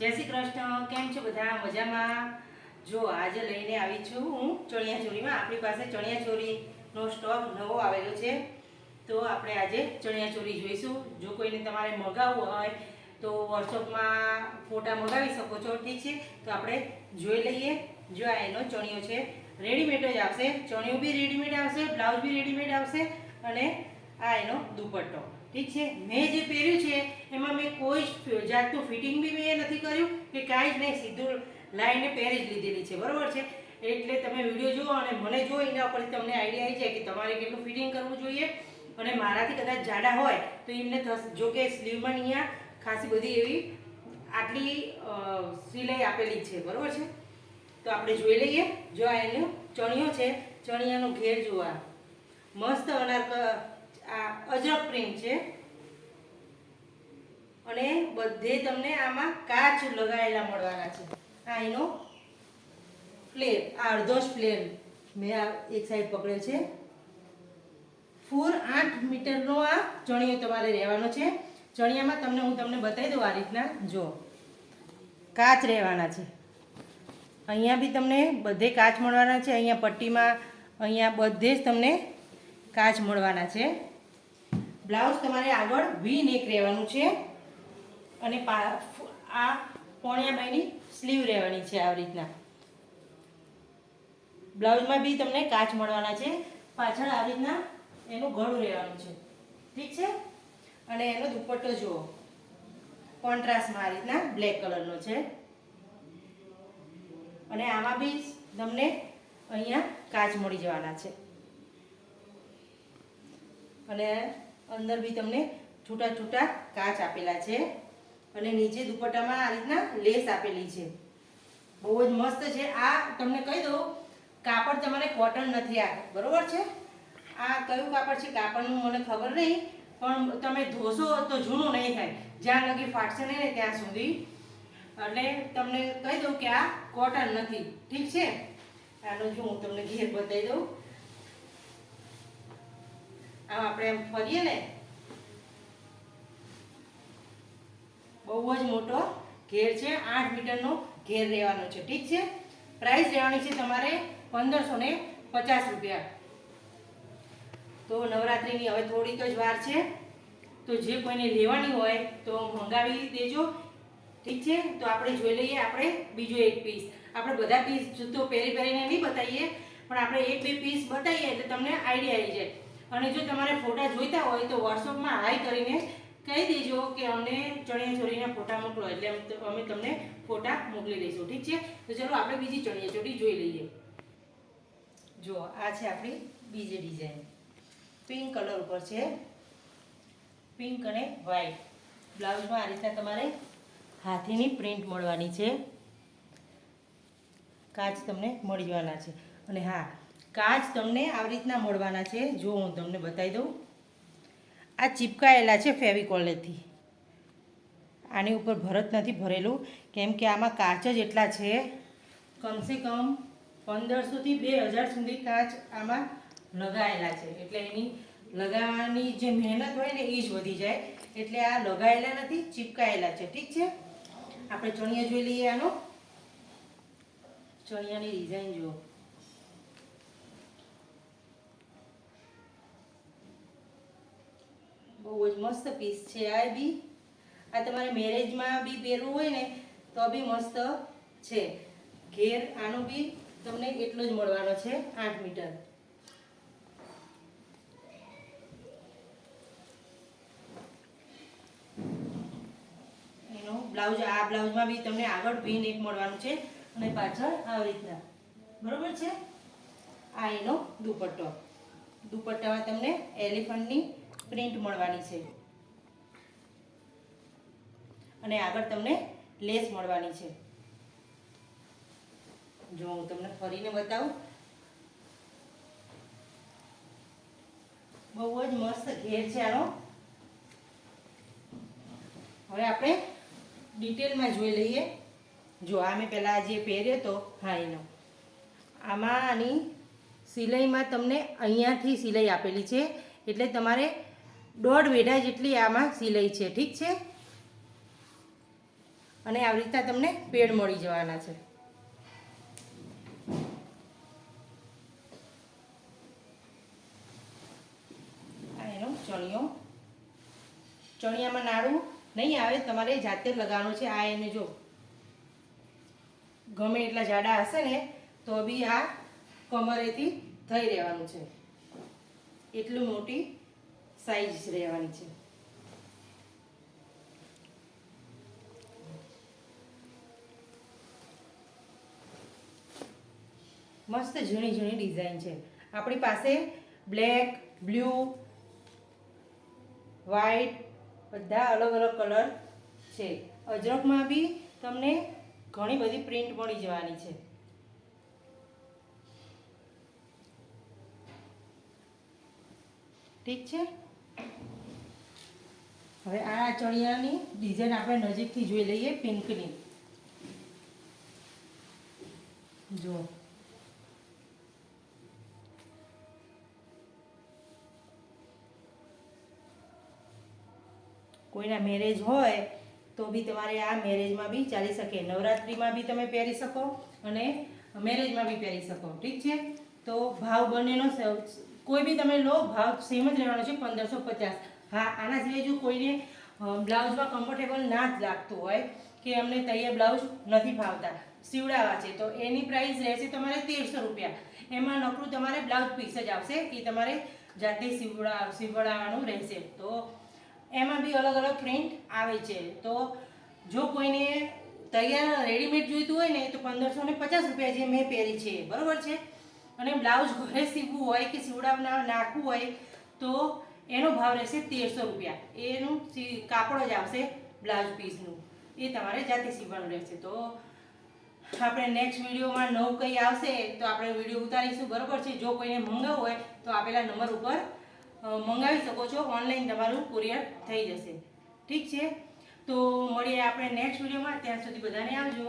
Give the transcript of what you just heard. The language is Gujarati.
જય શ્રી કૃષ્ણ. કેમ છો બધા? મજામાં? જો, આજે લઈને આવી છું હું ચણિયા ચોરીમાં આપણી પાસે ચણિયા ચોરીનો સ્ટોક નવો આવેલો છે. તો આપણે આજે ચણિયા ચોરી જોઈશું. જો કોઈને તમારે મગાવવું હોય, તો વોટ્સઅપમાં ફોટા મગાવી શકો છો. ઠીક છે? તો આપણે જોઈ લઈએ. જો આ એનો ચણિયો છે. રેડીમેડ જ આવશે. ચણિયો બી રેડીમેડ આવશે, બ્લાઉઝ બી રેડીમેડ આવશે અને આ એનો દુપટ્ટો. ઠીક છે? મેં જે પહેર્યું છે મેં કોઈ જ જાતનું ફિટિંગ બી મેં નથી કર્યું કે કાંઈ જ નહીં, સીધું લાઈને પહેરી જ લીધેલી છે, બરાબર છે? એટલે તમે વીડિયો જુઓ અને મને જો એના ઉપરથી તમને આઈડિયા આવી જાય કે તમારે કેટલું ફિટિંગ કરવું જોઈએ અને મારાથી કદાચ જાડા હોય તો એમને થશે જો કે સ્લીવમાં અહીંયા ખાસી બધી એવી આટલી સિલાઈ આપેલી છે, બરાબર છે? તો આપણે જોઈ લઈએ, જો આ એનો ચણિયો છે, ચણિયાનો ઘેર જોવા મસ્ત અનાર આ અજરક પ્રિન્ટ છે. અને બધે તમને આમાં કાચ લગાવેલા મળવાના છે. આ એનો ફ્લેર, આ અડધો જ ફ્લેર મેં આ એક સાઈડ પકડ્યો છે. ફોર આઠ મીટરનો આ ચણિયો તમારે રહેવાનો છે. ચણિયામાં તમને હું તમને બતાવી દઉં આ રીતના. જો, કાચ રહેવાના છે. અહીંયા બી તમને બધે કાચ મળવાના છે. અહીંયા પટ્ટીમાં, અહીંયા બધે જ તમને કાચ મળવાના છે. બ્લાઉઝ તમારે આગળ વી નેક રહેવાનું છે. અને આ પોણિયા બાયની સ્લીવ રહેવાની છે આવી રીતના. બ્લાઉઝમાં બી તમને કાચ મળવાના છે. પાછળ આવી રીતના એનું ગળું રહેવાનું છે. ઠીક છે? અને એનો દુપટ્ટો જુઓ. કોન્ટ્રાસ્ટમાં આ રીતના બ્લેક કલરનો છે. અને આમાં બી તમને અહીંયા કાચ મળી જવાના છે. અને અંદર બી તમને છૂટા છૂટા કાચ આપેલા છે. અને નીચે દુપટ્ટામાં આ રીતના લેસ આપેલી છે. બહુ જ મસ્ત છે. આ તમને કહી દઉં, કાપડ તમારે કોટન નથી આ. બરોબર છે? આ કયું કાપડ છે કાપડનું મને ખબર નહીં, પણ તમે ધોશો તો જૂનું નહીં થાય. જ્યાં લગી ફાટશે નહીં ને ત્યાં સુધી. એટલે તમને કહી દઉં કે આ કોટન નથી. ઠીક છે? આનું જો હું તમને ઘેર બતાવી દઉં. આમ આપણે ફરીએ ને બહુ જ મોટો ઘેર છે, આઠ મીટરનો ઘેર રહેવાનો છે. ઠીક છે? પ્રાઇસ રહેવાની છે તમારે પંદરસો ને પચાસ રૂપિયા. તો નવરાત્રિની હવે થોડીક જ વાર છે. તો જે કોઈને લેવાની હોય તો મંગાવી દેજો. ઠીક છે? તો આપણે જોઈ લઈએ આપણે બીજો એક પીસ આપણે બધા પીસ જૂતો પહેરી પહેરીને નહીં બતાવીએ, પણ આપણે એક બે પીસ બતાવીએ એટલે તમને આઈડિયા આવી જાય. અને જો તમારે ફોટા જોઈતા હોય તો વોટ્સઅપમાં હાઈ કરીને કહી દેજો કે અમને ચણિયા ચોરીના ફોટા મોકલો, એટલે અમે તમને ફોટા મોકલી દઈશું, ઠીક છે? તો ચલો આપણે બીજી ચણિયા ચોરી જોઈ લઈએ. જો, આ છે આપણી બીજી ડિઝાઇન પિંક કલર ઉપર છે. પિંક અને વ્હાઈટ બ્લાઉઝમાં આ રીતના તમારે હાથીની પ્રિન્ટ મળવાની છે. કાચ તમને મળી જવાના છે. અને હા, કાચ તમને આવી રીતના મળવાના છે. જો હું તમને બતાવી દઉં. આ ચીપકાયેલા છે ફેવિકોલેથી. આની ઉપર ભરત નથી ભરેલું, કેમ કે આમાં કાચ જ એટલા છે. કમસે કમ પંદરસોથી બે હજાર સુધી કાચ આમાં લગાયેલા છે. એટલે એની લગાવવાની જે મહેનત હોય ને એ જ વધી જાય. એટલે આ લગાયેલા નથી, ચીપકાયેલા છે. ઠીક છે? આપણે ચણિયા જોઈ લઈએ આનો. ચણિયાની ડિઝાઇન જુઓ. બહુ જ મસ્ત પીસ છે. આ બી, આ તમારે મેરેજમાં બી પહેરવું હોય ને, તો બી મસ્ત છે. ઘેર આનું બી તમને એટલો જ મળવાનો છે, આઠ મીટર. એનો બ્લાઉઝ, આ બ્લાઉઝમાં બી તમને આગળ વીન એક મળવાનું છે, અને પાછળ આવી રીતના. બરોબર છે? આ એનો દુપટ્ટો. દુપટ્ટામાં તમને એલિફન્ટની પ્રિન્ટ મળવાની છે. અને આગળ તમને લેસ મળવાની છે. જો હું તમને ફરીને બતાવું. બહુ જ મસ્ત ઘેર છે આનો. હવે આપણે ડિટેલમાં જોઈ લઈએ. જો આ મેં પહેલાં જે પહેર્યો હતો હા, એનો. આમાં આની સિલાઈમાં તમને અહીંયાથી સિલાઈ આપેલી છે. એટલે તમારે દોઢ વેઢા જેટલી આમાં સિલાઈ છે, ઠીક છે? અને આવી રીતના તમને પેડ મળી જવાના છે. ચણિયો. ચણિયામાં નાડું નહીં આવે, તમારે જાતે લગાવવાનું છે. આ એને જો ગમે એટલા જાડા હશે ને, તો બી આ કમરેથી થઈ રહેવાનું છે. એટલું મોટી સાઈઝ રહેવાની છે મસ્ત ઝીણી ઝીણી ડિઝાઇન છે આપણી પાસે બ્લેક બ્લુ વ્હાઈટ બધા અલગ અલગ કલર છે. અજરકમાં બી તમને ઘણી બધી પ્રિન્ટ મળી જવાની છે. ઠીક છે? હવે આ ચણિયાની ડિઝાઇન આપણે નજીકથી જોઈ લઈએ પિંકની જુઓ. કોઈના મેરેજ હોય, તો બી તમારે આ મેરેજમાં બી ચાલી શકે. નવરાત્રિમાં બી તમે પહેરી શકો અને મેરેજમાં બી પહેરી શકો. ઠીક છે? તો ભાવ બંનેનો કોઈ બી તમે લો, ભાવ સેમ જ રહેવાનો છે, પંદરસો પચાસ. હા, આના સિવાય જો કોઈને બ્લાઉઝમાં કમ્ફર્ટેબલ ના જ લાગતું હોય કે અમને તૈયાર બ્લાઉઝ નથી ફાવતા, સીવડાવવા છે, તો એની પ્રાઇસ રહેશે તમારે તેરસો રૂપિયા. એમાં નકરું તમારે બ્લાઉઝ પીસ જ આવશે, એ તમારે જાતે સીવડા, સીવડાવવાનું રહેશે. તો એમાં બી અલગ અલગ પ્રિન્ટ આવે છે. તો જો કોઈને તૈયાર રેડીમેડ જોઈતું હોય ને, તો પંદરસો ને પચાસ રૂપિયા જે મેં પહેરી છે બરોબર છે? અને બ્લાઉઝ ઘરે સીવવું હોય કે સીવડાવના નાખવું હોય, તો એનો ભાવ રહેશે તેરસો રૂપિયા. એનું કાપડ જ આવશે બ્લાઉઝ પીસનું. એ તમારે જાતે સીવવાનું રહેશે. તો આપણે નેક્સ્ટ વિડીયોમાં નવું કંઈ આવશે તો આપણે વીડિયો ઉતારીશું. બરાબર છે? જો કોઈને મંગાવવું હોય તો આપેલા નંબર ઉપર મંગાવી શકો છો. ઓનલાઈન તમારું કુરિયર થઈ જશે. ઠીક છે? તો મળીએ આપણે નેક્સ્ટ વિડીયોમાં. ત્યાં સુધી બધાને આવજો.